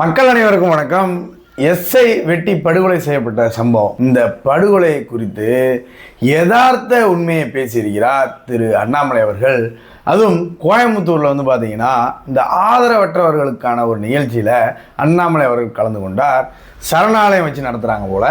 மக்கள் அனைவருக்கும் வணக்கம். எஸ்ஐ வெட்டி படுகொலை செய்யப்பட்ட சம்பவம். இந்த படுகொலை குறித்து யதார்த்த உண்மையை பேசியிருக்கிறார் திரு அண்ணாமலை அவர்கள். அதுவும் கோயம்புத்தூரில் வந்து பார்த்தீங்கன்னா இந்த ஆதரவற்றவர்களுக்கான ஒரு நிகழ்ச்சியில் அண்ணாமலை அவர்கள் கலந்து கொண்டார். சரணாலயம் வச்சு நடத்துகிறாங்க போல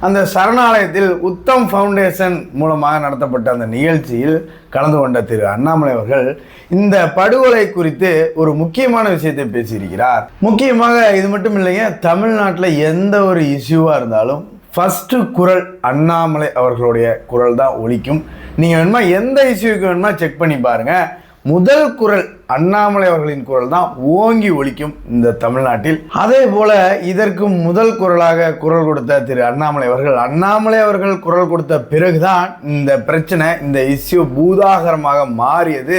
அந்த சரணாலயத்தில் உத்தம் ஃபவுண்டேஷன் மூலமாக நடத்தப்பட்ட அந்த நிகழ்ச்சியில் கலந்து கொண்ட திரு அண்ணாமலை அவர்கள் இந்த படுகொலை குறித்து ஒரு முக்கியமான விஷயத்தை பேசியிருக்கிறார். முக்கியமாக இது மட்டும் இல்லைங்க தமிழ்நாட்டில் எந்த ஒரு இஷ்யூவாக இருந்தாலும் ஃபஸ்ட்டு குரல் அண்ணாமலை அவர்களுடைய குரல் தான் ஒழிக்கும் நீங்கள் வேணுமா எந்த இஷ்யூக்கு வேணுமா செக் பண்ணி பாருங்கள் முதல் குரல் அண்ணாமலை அவர்களின் குரல் தான் ஓங்கி ஒலிக்கும் இந்த தமிழ்நாட்டில். அதே போல இதற்கு முதல் குரலாக குரல் கொடுத்த திரு அண்ணாமலை அவர்கள் அண்ணாமலை அவர்கள் குரல் கொடுத்த பிறகுதான் இந்த பிரச்சனை இந்த இஷ்யூ பூதாகரமாக மாறியது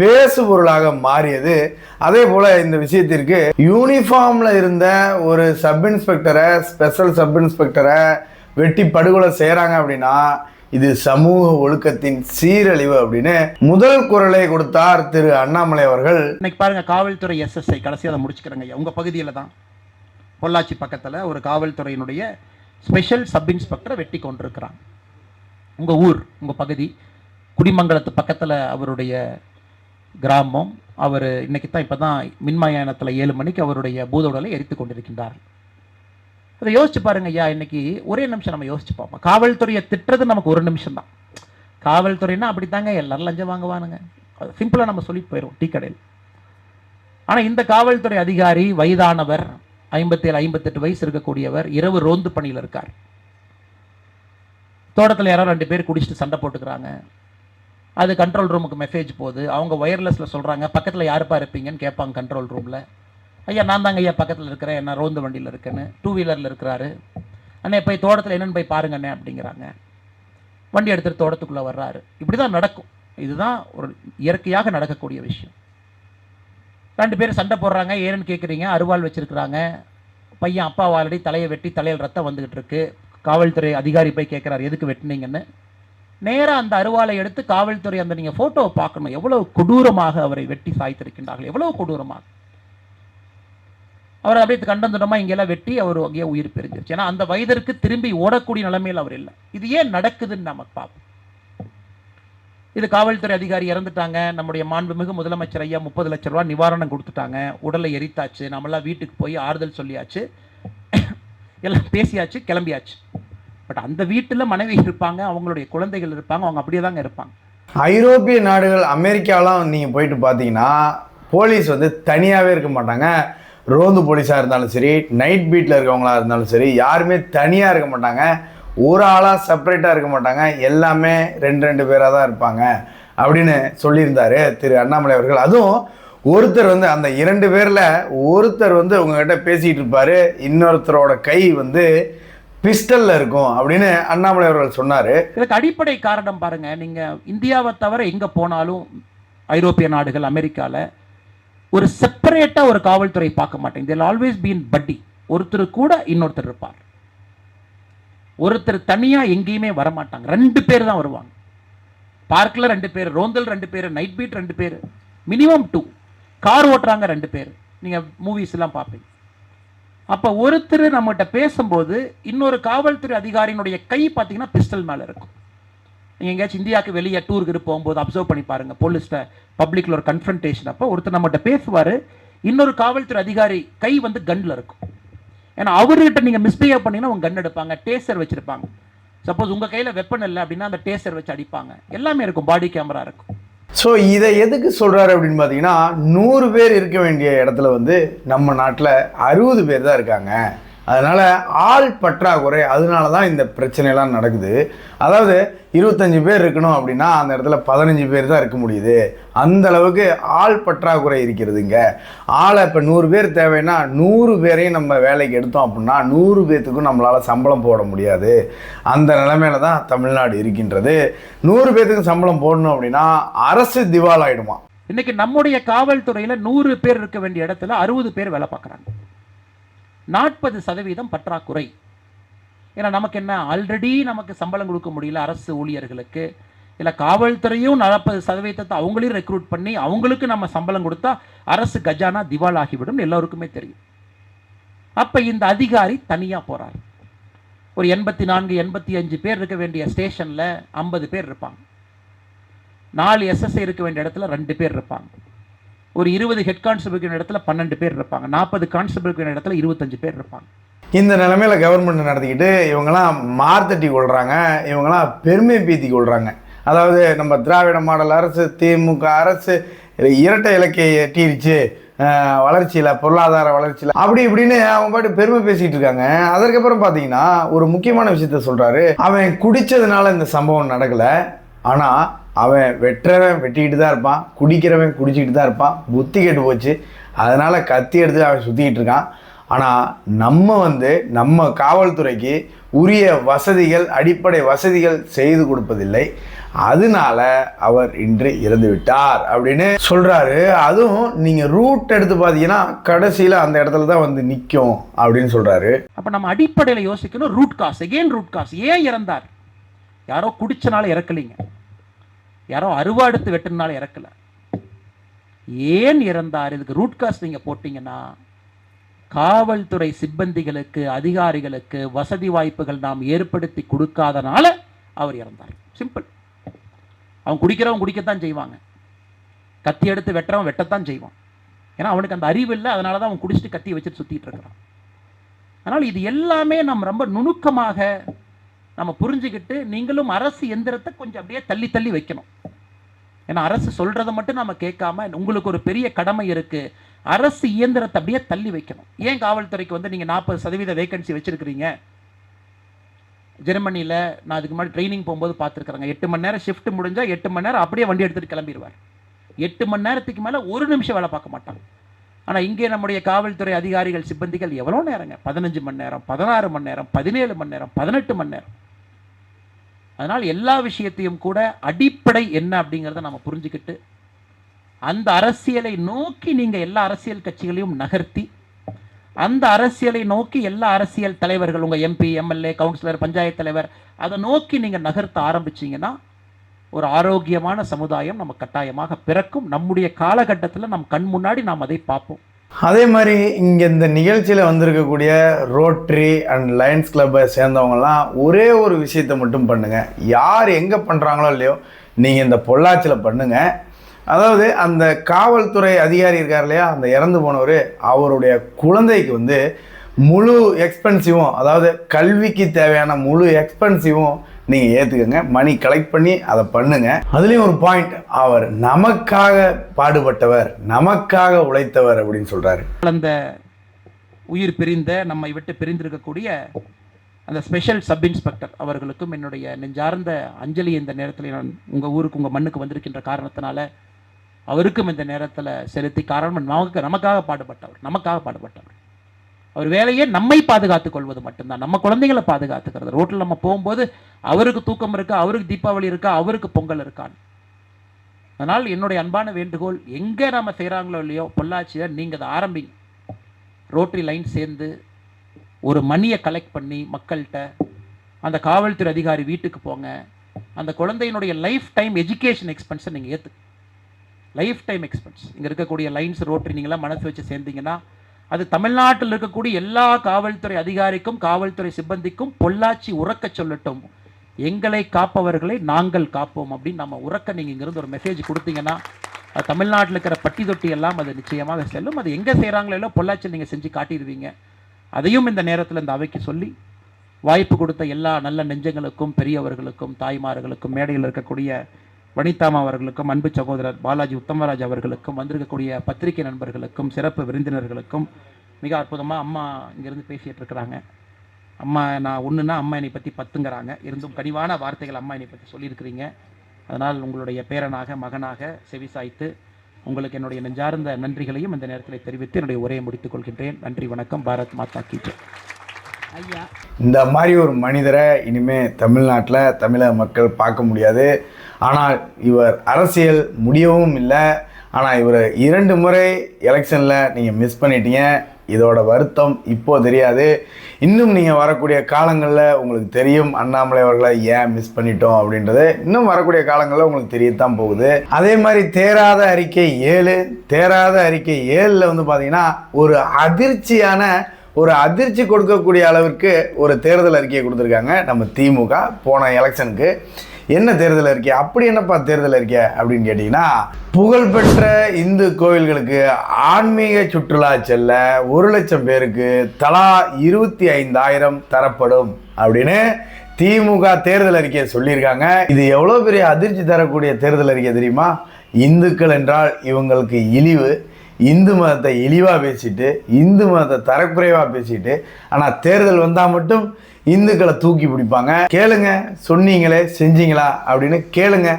பேசு பொருளாக மாறியது. அதே போல இந்த விஷயத்திற்கு யூனிஃபார்ம்ல இருந்த ஒரு சப் இன்ஸ்பெக்டரை ஸ்பெஷல் சப் இன்ஸ்பெக்டரை வெட்டி படுகொலை செய்கிறாங்க அப்படின்னா இது சமூக ஒழுக்கத்தின் சீரழிவு அப்படின்னு முதல் குரலை கொடுத்தார் திரு அண்ணாமலை அவர்கள். இன்னைக்கு பாருங்க காவல்துறை எஸ்எஸ்ஐ கடைசியாக அதை முடிச்சுக்கிறேங்க. ஐயா உங்கள் பகுதியில் தான். பொள்ளாச்சி பக்கத்தில் ஒரு காவல்துறையினுடைய ஸ்பெஷல் சப் இன்ஸ்பெக்டரை வெட்டி கொண்டிருக்கிறான். உங்கள் ஊர் உங்கள் பகுதி குடிமங்கலத்து பக்கத்தில் அவருடைய கிராமம். அவர் இன்னைக்கு தான் இப்போ தான் மின்மயானத்தில் ஏழு மணிக்கு அவருடைய பூதவுடலை எரித்து கொண்டிருக்கின்றார். அதை யோசிச்சு பாருங்க ஐயா இன்னைக்கு ஒரே நிமிஷம் நம்ம யோசிச்சு பார்ப்போம். காவல்துறையை திட்டுறது நமக்கு ஒரு நிமிஷம் தான் காவல்துறைன்னா அப்படி தாங்க எல்லாரும் லஞ்சம் வாங்குவானுங்க. சிம்பிளாக நம்ம சொல்லி போயிடும் டீ கடையில். ஆனால் இந்த காவல்துறை அதிகாரி வயதானவர் ஐம்பத்தேழு ஐம்பத்தெட்டு வயசு இருக்கக்கூடியவர் இரவு ரோந்து பணியில் இருக்கார். தோட்டத்தில் யாரோ ரெண்டு பேர் குடிச்சிட்டு சண்டை போட்டுக்கிறாங்க. அது கண்ட்ரோல் ரூமுக்கு மெசேஜ் போகுது. அவங்க ஒயர்லெஸில் சொல்கிறாங்க பக்கத்தில் யாருப்பா இருப்பீங்கன்னு கேட்பாங்க கண்ட்ரோல் ரூமில் ஐயா நான் தாங்க ஐயா பக்கத்தில் இருக்கிறேன். என்ன ரோந்து வண்டியில் இருக்கேன்னு. டூ வீலரில் இருக்கிறாரு. அண்ணே போய் தோட்டத்தில் என்னென்னு போய் பாருங்கண்ணே அப்படிங்கிறாங்க. வண்டி எடுத்துகிட்டு தோட்டத்துக்குள்ளே வர்றாரு. இப்படி தான் நடக்கும். இதுதான் ஒரு இயற்கையாக நடக்கக்கூடிய விஷயம். ரெண்டு பேரும் சண்டை போடுறாங்க. ஏன்னு கேட்குறீங்க அருவாள் வச்சுருக்குறாங்க. பையன் அப்பா ஆல்ரெடி தலையை வெட்டி தலையில் ரத்தம் வந்துக்கிட்டு இருக்கு. காவல்துறை அதிகாரி போய் கேட்குறாரு எதுக்கு வெட்டினீங்கன்னு? நேராக அந்த அருவாளை எடுத்து காவல்துறை அந்த நீங்கள் ஃபோட்டோவை பார்க்கணும். எவ்வளோ கொடூரமாக அவரை வெட்டி சாய்த்திருக்கின்றார்கள். எவ்வளோ கொடூரமாக. அவர் அப்படியே கண்டந்துடமா இங்கெல்லாம் வெட்டி அவர் அங்கேயே உயிர் பிரிஞ்சிருச்சு. ஏன்னா அந்த வயதிற்கு திரும்பி ஓடக்கூடிய நிலைமையில் அவர் இல்லை. இது ஏன் நடக்குதுன்னு நம்ம பார்ப்போம். இது காவல்துறை அதிகாரி இறந்துட்டாங்க. நம்முடைய மாண்புமிகு முதலமைச்சர் ஐயா முப்பது லட்ச ரூபா நிவாரணம் கொடுத்துட்டாங்க. உடலை எரித்தாச்சு. நம்மளாம் வீட்டுக்கு போய் ஆறுதல் சொல்லியாச்சு. எல்லாம் பேசியாச்சு கிளம்பியாச்சு. பட் அந்த வீட்டில் மனைவி இருப்பாங்க அவங்களுடைய குழந்தைகள் இருப்பாங்க அவங்க அப்படியே தாங்க இருப்பாங்க. ஐரோப்பிய நாடுகள் அமெரிக்காலாம் நீங்கள் போயிட்டு பார்த்தீங்கன்னா போலீஸ் வந்து தனியாகவே இருக்க மாட்டாங்க. ரோந்து போலீஸாக இருந்தாலும் சரி நைட் பீட்டில் இருக்கவங்களாக இருந்தாலும் சரி யாருமே தனியாக இருக்க மாட்டாங்க. ஒரு ஆளாக செப்பரேட்டாக இருக்க மாட்டாங்க. எல்லாமே ரெண்டு ரெண்டு பேராக தான் இருப்பாங்க அப்படின்னு சொல்லியிருந்தார் திரு அண்ணாமலை அவர்கள். அதுவும் ஒருத்தர் வந்து அந்த இரண்டு பேரில் ஒருத்தர் வந்து உங்ககிட்ட பேசிகிட்டு இருப்பார். இன்னொருத்தரோட கை வந்து பிஸ்டல்ல இருக்கும் அப்படின்னு அண்ணாமலை அவர்கள் சொன்னார். இதுக்கு அடிப்படை காரணம் பாருங்க. நீங்க இந்தியாவை தவிர எங்க போனாலும் ஐரோப்பிய நாடுகள் அமெரிக்காவில் ஒரு செப்பரேட்டாக ஒரு காவல்துறை பார்க்க மாட்டேங்க தில் ஆல்வேஸ் பீன் பட்டி ஒருத்தர் கூட இன்னொருத்தர் இருப்பார். ஒருத்தர் தனியா எங்கேயுமே வரமாட்டாங்க. ரெண்டு பேர் தான் வருவாங்க. பார்க்கில் ரெண்டு பேர் ரோந்தல் ரெண்டு பேர் நைட் பீட் ரெண்டு பேர் மினிமம் டூ கார் ஓட்டுறாங்க ரெண்டு பேர். நீங்க மூவிஸ் எல்லாம் பார்ப்பீங்க. அப்போ ஒருத்தர் நம்மகிட்ட பேசும்போது இன்னொரு காவல்துறை அதிகாரியினுடைய கை பார்த்தீங்கன்னா பிஸ்டல் மேல இருக்கும். நீங்கள் எங்கேயாச்சும் இந்தியாவுக்கு வெளியே டூருக்கு போகும்போது அப்சர்வ் பண்ணி பாருங்கள் போலீஸில் பப்ளிக்ல ஒரு கன்ஃபன்டேஷன் அப்போ ஒருத்தர் நம்மகிட்ட பேசுவார். இன்னொரு காவல்துறை அதிகாரி கை வந்து கன்னில் இருக்கும். ஏன்னா அவர்கிட்ட நீங்கள் மிஸ்பிஹேவ் பண்ணிங்கன்னா அவங்க கன் எடுப்பாங்க டேசர் வச்சுருப்பாங்க. சப்போஸ் உங்கள் கையில் வெப்பன் இல்லை அப்படின்னா அந்த டேசர் வச்சு அடிப்பாங்க. எல்லாமே இருக்கும் பாடி கேமரா இருக்கும். ஸோ இதை எதுக்கு சொல்கிறாரு அப்படின்னு பார்த்தீங்கன்னா நூறு பேர் இருக்க வேண்டிய இடத்துல வந்து நம்ம நாட்டில் அறுபது பேர் தான் இருக்காங்க. அதனால் ஆள் பற்றாக்குறை அதனால தான் இந்த பிரச்சனைலாம் நடக்குது. அதாவது இருபத்தஞ்சி பேர் இருக்கணும் அப்படின்னா அந்த இடத்துல பதினஞ்சு பேர் தான் இருக்க முடியுது. அந்த அளவுக்கு ஆள் பற்றாக்குறை இருக்கிறதுங்க. ஆளை இப்போ நூறு பேர் தேவைன்னா நூறு பேரையும் நம்ம வேலைக்கு எடுத்தோம் அப்படின்னா நூறு பேர்த்துக்கும் நம்மளால் சம்பளம் போட முடியாது. அந்த நிலைமையில தான் தமிழ்நாடு இருக்கின்றது. நூறு பேர்த்துக்கு சம்பளம் போடணும் அப்படின்னா அரசு திவால் ஆயிடுமா இன்னைக்கு நம்முடைய காவல்துறையில் நூறு பேர் இருக்க வேண்டிய இடத்துல அறுபது பேர் வேலை பார்க்குறாங்க. நாற்பது சதவீதம் பற்றாக்குறை. ஏன்னா நமக்கு என்ன ஆல்ரெடி நமக்கு சம்பளம் கொடுக்க முடியல அரசு ஊழியர்களுக்கு. இல்லை காவல்துறையும் நாற்பது சதவீதத்தை அவங்களையும் ரெக்ரூட் பண்ணி அவங்களுக்கு நம்ம சம்பளம் கொடுத்தா அரசு கஜானா திவால் ஆகிவிடும் எல்லோருக்குமே தெரியும். அப்போ இந்த அதிகாரி தனியாக போகிறார் ஒரு எண்பத்தி நான்கு எண்பத்தி அஞ்சு பேர் இருக்க வேண்டிய ஸ்டேஷனில் ஐம்பது பேர் இருப்பாங்க. நாலு எஸ்எஸ்ஐ இருக்க வேண்டிய இடத்துல ரெண்டு பேர் இருப்பாங்க. ஒரு இருபது ஹெட் கான்ஸ்டபிள் இடத்துல பன்னெண்டு பேர் இருப்பாங்க. நாற்பது கான்ஸ்டபிள் இடத்துல இருபத்தஞ்சு பேர் இருப்பாங்க. இந்த நிலைமையில கவர்மெண்ட் நடத்திக்கிட்டு இவங்கெல்லாம் மார்த்தட்டி கொள்றாங்க. இவங்கெல்லாம் பெருமை பீத்தி கொள்றாங்க. அதாவது நம்ம திராவிட மாடல் அரசு திமுக அரசு இரட்டை இலக்கை எட்டிருச்சு. வளர்ச்சியில் பொருளாதார வளர்ச்சியில். அப்படி இப்படின்னு அவங்க பாட்டு பெருமை பேசிட்டு இருக்காங்க. அதற்கப்புறம் பார்த்தீங்கன்னா ஒரு முக்கியமான விஷயத்த சொல்றாரு. அவன் குடிச்சதுனால இந்த சம்பவம் நடக்கல. ஆனால் அவன் வெட்டுறவன் வெட்டிக்கிட்டு தான் இருப்பான் குடிக்கிறவன் குடிச்சிக்கிட்டு தான் இருப்பான். புத்தி கெட்டு போச்சு. அதனால் கத்தி எடுத்து அவன் சுற்றிக்கிட்டு இருக்கான். ஆனால் நம்ம வந்து நம்ம காவல்துறைக்கு உரிய வசதிகள் அடிப்படை வசதிகள் செய்து கொடுப்பதில்லை. அதனால அவர் இன்று இறந்து விட்டார் அப்படின்னு சொல்கிறாரு அதுவும் நீங்கள் ரூட் எடுத்து பார்த்தீங்கன்னா கடைசியில் அந்த இடத்துல தான் வந்து நிற்கும் அப்படின்னு சொல்கிறாரு அப்போ நம்ம அடிப்படையில் யோசிக்கணும் root cause again root cause ஏன் இறந்தார்? யாரோ குடிச்சனால இறக்கலைங்க. யாரோ அருவாடுத்து வெட்டுனால இறக்கல. ஏன் இறந்தார்? இதுக்கு ரூட் காஸ் நீங்க போட்டீங்கன்னா காவல்துறை சிப்பந்திகளுக்கு அதிகாரிகளுக்கு வசதி வாய்ப்புகள் நாம் ஏற்படுத்தி கொடுக்காதனால அவர் இறந்தார். சிம்பிள் அவன் குடிக்கிறவன் குடிக்கத்தான் செய்வாங்க. கத்தி எடுத்து வெட்டுறவன் வெட்டத்தான் செய்வான். ஏன்னா அவனுக்கு அந்த அறிவு இல்லை அதனால தான் அவன் குடிச்சிட்டு கத்தி வச்சுட்டு சுத்திட்டு இருக்கிறான். அதனால் இது எல்லாமே நம்ம ரொம்ப நுணுக்கமாக நம்ம புரிஞ்சுக்கிட்டு நீங்களும் அரசு எந்திரத்தை கொஞ்சம் அப்படியே தள்ளி தள்ளி வைக்கணும். ஏன்னா அரசு சொல்றதை மட்டும் நம்ம கேட்காம உங்களுக்கு ஒரு பெரிய கடமை இருக்கு. அரசு இயந்திரத்தை அப்படியே தள்ளி வைக்கணும். ஏன் காவல்துறைக்கு வந்து நீங்க நாற்பது சதவீத வேகன்சி வச்சிருக்கிறீங்க? ஜெர்மனியில் நான் அதுக்கு முன்னாடி ட்ரைனிங் போகும்போது பார்த்துருக்குறேங்க. எட்டு மணி நேரம் ஷிஃப்ட் முடிஞ்சா எட்டு மணி நேரம் அப்படியே வண்டி எடுத்துட்டு கிளம்பிடுவார் எட்டு மணி நேரத்துக்கு மேலே ஒரு நிமிஷம் வேலை பார்க்க மாட்டாங்க. ஆனால் இங்கே நம்முடைய காவல்துறை அதிகாரிகள் சிப்பந்திகள் எவ்வளோ நேரங்க? பதினஞ்சு மணி நேரம் பதினாறு மணி நேரம் பதினேழு மணி நேரம் பதினெட்டு மணி நேரம். அதனால் எல்லா விஷயத்தையும் கூட அடிப்படை என்ன அப்படிங்கிறத நம்ம புரிஞ்சுக்கிட்டு அந்த அரசியலை நோக்கி நீங்கள் எல்லா அரசியல் கட்சிகளையும் நகர்த்தி அந்த அரசியலை நோக்கி எல்லா அரசியல் தலைவர்கள் உங்கள் எம்பி எம்எல்ஏ கவுன்சிலர் பஞ்சாயத்து தலைவர் அதை நோக்கி நீங்கள் நகர்த்த ஆரம்பிச்சீங்கன்னா ஒரு ஆரோக்கியமான சமுதாயம் நம்ம கட்டாயமாக பிறக்கும். நம்முடைய காலகட்டத்தில் நம் கண் முன்னாடி நாம் அதை பார்ப்போம். அதே மாதிரி இங்கே இந்த நிகழ்ச்சியில் வந்திருக்கக்கூடிய ரோட்ரி அண்ட் லயன்ஸ் கிளப்பை சேர்ந்தவங்கலாம் ஒரே ஒரு விஷயத்தை மட்டும் பண்ணுங்கள் யார் எங்கே பண்ணுறாங்களோ இல்லையோ நீங்கள் இந்த பொள்ளாச்சியில் பண்ணுங்கள் அதாவது அந்த காவல்துறை அதிகாரி இருக்கார் இல்லையா அந்த இறந்து போனவர் அவருடைய குழந்தைக்கு வந்து முழு எக்ஸ்பென்சிவும் அதாவது கல்விக்கு தேவையான முழு எக்ஸ்பென்சிவும் நீங்கள் ஏற்றுக்கங்க மணி கலெக்ட் பண்ணி அதை பண்ணுங்க. அதுலேயும் ஒரு பாயிண்ட் அவர் நமக்காக பாடுபட்டவர் நமக்காக உழைத்தவர் அப்படின்னு சொல்கிறாரு அந்த உயிர் பிரிந்த நம்மை விட்டு பிரிந்திருக்கக்கூடிய அந்த ஸ்பெஷல் சப் இன்ஸ்பெக்டர் அவர்களுக்கும் என்னுடைய நெஞ்சார்ந்த அஞ்சலி இந்த நேரத்தில் நான் உங்கள் ஊருக்கு உங்கள் மண்ணுக்கு வந்திருக்கின்ற காரணத்தினால அவருக்கும் இந்த நேரத்தில் செலுத்தி காரணம் நமக்கு நமக்காக பாடுபட்டவர் நமக்காக பாடுபட்டவர். அவர் வேலையே நம்மை பாதுகாத்துக் கொள்வது மட்டும்தான். நம்ம குழந்தைகளை பாதுகாத்துக்கிறது. ரோட்டில் நம்ம போகும்போது அவருக்கு தூக்கம் இருக்கா அவருக்கு தீபாவளி இருக்கா அவருக்கு பொங்கல் இருக்கான்னு. அதனால் என்னுடைய அன்பான வேண்டுகோள் எங்கே நம்ம செய்கிறாங்களோ இல்லையோ பொள்ளாச்சியை நீங்கள் அதை ஆரம்பிங்க. ரோட்டரி லைன் சேர்ந்து ஒரு மணியை கலெக்ட் பண்ணி மக்கள்கிட்ட அந்த காவல்துறை அதிகாரி வீட்டுக்கு போங்க. அந்த குழந்தையினுடைய லைஃப் டைம் எஜுகேஷன் எக்ஸ்பென்ஸை நீங்கள் ஏற்று லைஃப் டைம் எக்ஸ்பென்ஸ் இங்கே இருக்கக்கூடிய லைன்ஸ் ரோட்டரி நீங்களாம் மனசு வச்சு சேர்ந்தீங்கன்னா அது தமிழ்நாட்டில் இருக்கக்கூடிய எல்லா காவல்துறை அதிகாரிக்கும் காவல்துறை சிப்பந்திக்கும் பொள்ளாச்சி உறக்க சொல்லட்டும். எங்களை காப்பவர்களை நாங்கள் காப்போம் அப்படின்னு நம்ம உறக்க நீங்கள் இங்கிருந்து ஒரு மெசேஜ் கொடுத்தீங்கன்னா அது தமிழ்நாட்டில் இருக்கிற பட்டி தொட்டி எல்லாம் அது நிச்சயமாக செல்லும். அது எங்கே செய்கிறாங்களோ எல்லாம் பொள்ளாச்சியில் நீங்கள் செஞ்சு காட்டிடுவீங்க. அதையும் இந்த நேரத்தில் இந்த அவைக்கு சொல்லி வாய்ப்பு கொடுத்த எல்லா நல்ல நெஞ்சங்களுக்கும் பெரியவர்களுக்கும் தாய்மார்களுக்கும் மேடையில் இருக்கக்கூடிய வனிதாமா அவர்களுக்கும் அன்பு சகோதரர் பாலாஜி உத்தமராஜ் அவர்களுக்கும் வந்திருக்கக்கூடிய பத்திரிகை நண்பர்களுக்கும் சிறப்பு விருந்தினர்களுக்கும் மிக அற்புதமாக அம்மா இங்கேருந்து பேசிகிட்டு இருக்கிறாங்க அம்மா நான் ஒன்றுனா அம்மா என்னை பற்றி பத்துங்கிறாங்க. இருந்தும் கனிவான வார்த்தைகள் அம்மா என்னை பற்றி சொல்லியிருக்கிறீங்க. அதனால் உங்களுடைய பேரனாக மகனாக செவிசாய்த்து உங்களுக்கு என்னுடைய நெஞ்சார்ந்த நன்றிகளையும் இந்த நேரத்தில் தெரிவித்து என்னுடைய உரையை முடித்துக் கொள்கின்றேன். நன்றி வணக்கம். பாரத் மாதா கி இந்த மாதிரி ஒரு மனிதரை இனிமே தமிழ்நாட்டில் தமிழக மக்கள் பார்க்க முடியாது. ஆனால் இவர் அரசியல் முடியவும் இல்லை. ஆனால் இவர் இரண்டு முறை எலெக்ஷனில் நீங்கள் மிஸ் பண்ணிட்டீங்க. இதோட வருத்தம் இப்போ தெரியாது. இன்னும் நீங்கள் வரக்கூடிய காலங்களில் உங்களுக்கு தெரியும். அண்ணாமலை அவர்களை ஏன் மிஸ் பண்ணிட்டோம் அப்படின்றது. இன்னும் வரக்கூடிய காலங்களில் உங்களுக்கு தெரியத்தான் போகுது. அதே மாதிரி தேராத அறிக்கை ஏழு தேராத அறிக்கை ஏழில் வந்து பார்த்தீங்கன்னா ஒரு அதிர்ச்சியான ஒரு அதிர்ச்சி கொடுக்கக்கூடிய அளவிற்கு ஒரு தேர்தல் அறிக்கையை கொடுத்துருக்காங்க. நம்ம திமுக போன எலெக்ஷனுக்கு. என்ன தேர்தல் அறிக்கை? அப்படி என்னப்பா தேர்தல் அறிக்கை அப்படின்னு கேட்டிங்கன்னா புகழ்பெற்ற இந்து கோவில்களுக்கு ஆன்மீக சுற்றுலா செல்ல ஒரு லட்சம் பேருக்கு தலா இருபத்தி ஐந்தாயிரம் தரப்படும் அப்படின்னு திமுக தேர்தல் அறிக்கையை சொல்லியிருக்காங்க. இது எவ்வளோ பெரிய அதிர்ச்சி தரக்கூடிய தேர்தல் அறிக்கை தெரியுமா? இந்துக்கள் என்றால் இவங்களுக்கு இழிவு. இந்து மதத்தை இழிவாக பேசிட்டு இந்து மதத்தை தரக்குறைவாக பேசிட்டு ஆனால் தேர்தல் வந்தால் மட்டும் இந்துக்களை தூக்கி பிடிப்பாங்க. கேளுங்க சொன்னீங்களே செஞ்சீங்களா அப்படின்னு கேளுங்க.